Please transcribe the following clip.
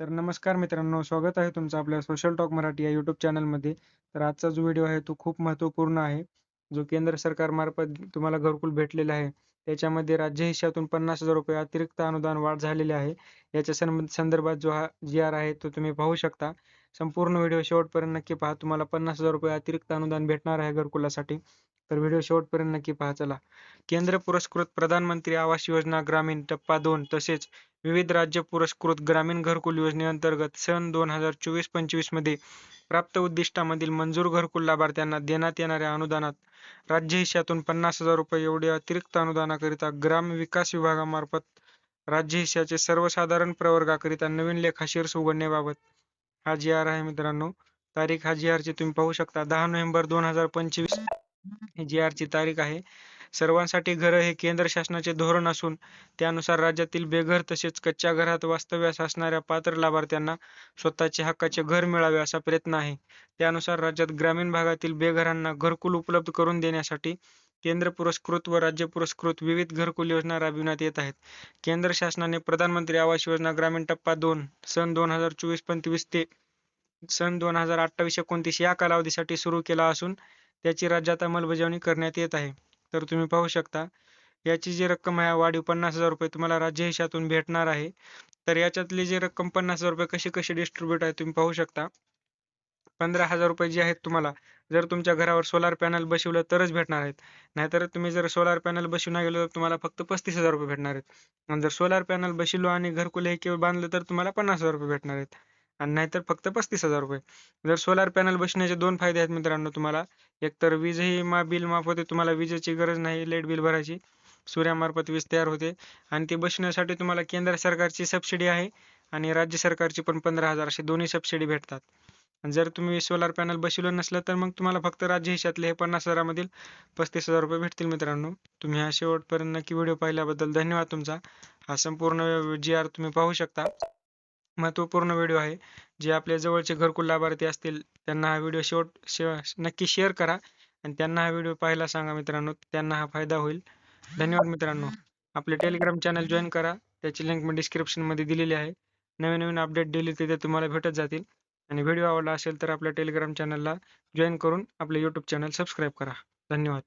तर नमस्कार मित्रांनो स्वागत आहे तुमचं आपल्या सोशल टॉक मराठी या यूट्यूब चॅनलमध्ये तर आजचा जो व्हिडिओ आहे तो खूप महत्त्वपूर्ण आहे. जो केंद्र सरकारमार्फत तुम्हाला घरकुल भेटलेला आहे त्याच्यामध्ये राज्य हिशातून पन्नास हजार रुपये अतिरिक्त अनुदान वाढ झालेले आहे. याच्या संदर्भात जो हा जी आर आहे तो तुम्ही पाहू शकता. संपूर्ण व्हिडिओ शेवटपर्यंत नक्की पहा तुम्हाला पन्नास हजार रुपये अतिरिक्त अनुदान भेटणार आहे घरकुलासाठी. तर व्हिडिओ शेवटपर्यंत नक्की पाहा. चला. केंद्र पुरस्कृत प्रधानमंत्री आवास योजना ग्रामीण टप्पा दोन तसेच विविध राज्य पुरस्कृत ग्रामीण घरकुल योजनेअंतर्गत सन दोन हजार चोवीस पंचवीसमध्ये प्राप्त उद्दिष्टामधील मंजूर घरकुल लाभार्थ्यांना देण्यात येणाऱ्या अनुदानात राज्य हिशातून पन्नास हजार रुपये एवढे अतिरिक्त अनुदानाकरिता ग्राम विकास विभागामार्फत राज्य हिशाचे सर्वसाधारण प्रवर्गाकरिता नवीन लेखाशीर्ष उघडण्याबाबत हा जी आर आहे मित्रांनो. तारीख हा जी आरची तुम्ही पाहू शकता. दहा नोव्हेंबर दोन हजार पंचवीस ही ची तारीख आहे सर्वांसाठी घरं हे केंद्र शासनाचे धोरण असून त्यानुसार राज्यातील बेघर तसेच कच्च्या घरात वास्तव्यास असणाऱ्या पात्र लाभार्थ्यांना स्वतःचे हक्काचे घर मिळावे असा प्रयत्न आहे. त्यानुसार राज्यात ग्रामीण भागातील बेघरांना घरकुल उपलब्ध करून देण्यासाठी केंद्र पुरस्कृत व राज्य पुरस्कृत विविध घरकुल योजना राबविण्यात येत आहेत. केंद्र शासनाने प्रधानमंत्री आवास योजना ग्रामीण टप्पा दोन सन दोन हजार चोवीस पंचवीस ते सन दोन हजार अठ्ठावीस एकोणतीस या कालावधीसाठी सुरू केला असून त्याची राज्यात अंमलबजावणी करण्यात येत आहे. तर तुम्ही पाहू शकता याची जी रक्कम आहे वाढीव पन्नास हजार रुपये तुम्हाला राज्य हिशातून भेटणार आहे. तर याच्यातली जी रक्कम पन्नास हजार रुपये कशी कशी डिस्ट्रीब्यूट आहे तुम्ही पाहू शकता. पंधरा हजार रुपये जे आहेत तुम्हाला जर तुमच्या घरावर सोलार पॅनल बसवलं तरच भेटणार आहेत. नाहीतर तुम्ही जर सोलार पॅनल बसवून गेलो तर तुम्हाला फक्त पस्तीस हजार रुपये भेटणार आहेत. आणि जर सोलार पॅनल बसवलो आणि घरकुल हे केवळ बांधलं तर तुम्हाला पन्नास हजार रुपये भेटणार आहेत. आणि नाहीतर फक्त पस्तीस हजार रुपये. जर सोलार पॅनल बसण्याचे दोन फायदे आहेत मित्रांनो तुम्हाला. एकतर वीजही मा बिल माफ होते तुम्हाला विजेची गरज नाही लाइट बिल भरायची. सूर्यामार्फत वीज तयार होते. आणि ते बसण्यासाठी तुम्हाला केंद्र सरकारची सबसिडी आहे आणि राज्य सरकारची पण पंधरा हजार असे दोन्ही सबसिडी भेटतात. आणि जर तुम्ही सोलार पॅनल बसवलं नसलं तर मग तुम्हाला फक्त राज्य हिशातले हे पन्नास हजारामधील पस्तीस हजार रुपये भेटतील मित्रांनो. तुम्ही हा शेवटपर्यंत नक्की व्हिडिओ पाहिल्याबद्दल धन्यवाद तुमचा. हा संपूर्ण जी आर तुम्ही पाहू शकता. महत्त्वपूर्ण व्हिडिओ आहे. जे आपल्या जवळचे घरकुल लाभार्थी असतील त्यांना हा व्हिडिओ शेवट शे नक्की शेअर करा आणि त्यांना हा व्हिडिओ पाहायला सांगा मित्रांनो. त्यांना हा फायदा होईल. धन्यवाद मित्रांनो. आपले टेलिग्राम चॅनल जॉईन करा. त्याची लिंक मी डिस्क्रिप्शनमध्ये दिलेली आहे. नवीन नवीन अपडेट दिली तिथे तुम्हाला भेटत जातील. आणि व्हिडिओ आवडला असेल तर आपल्या टेलिग्राम चॅनलला जॉईन करून आपले यूट्यूब चॅनल सबस्क्राईब करा. धन्यवाद.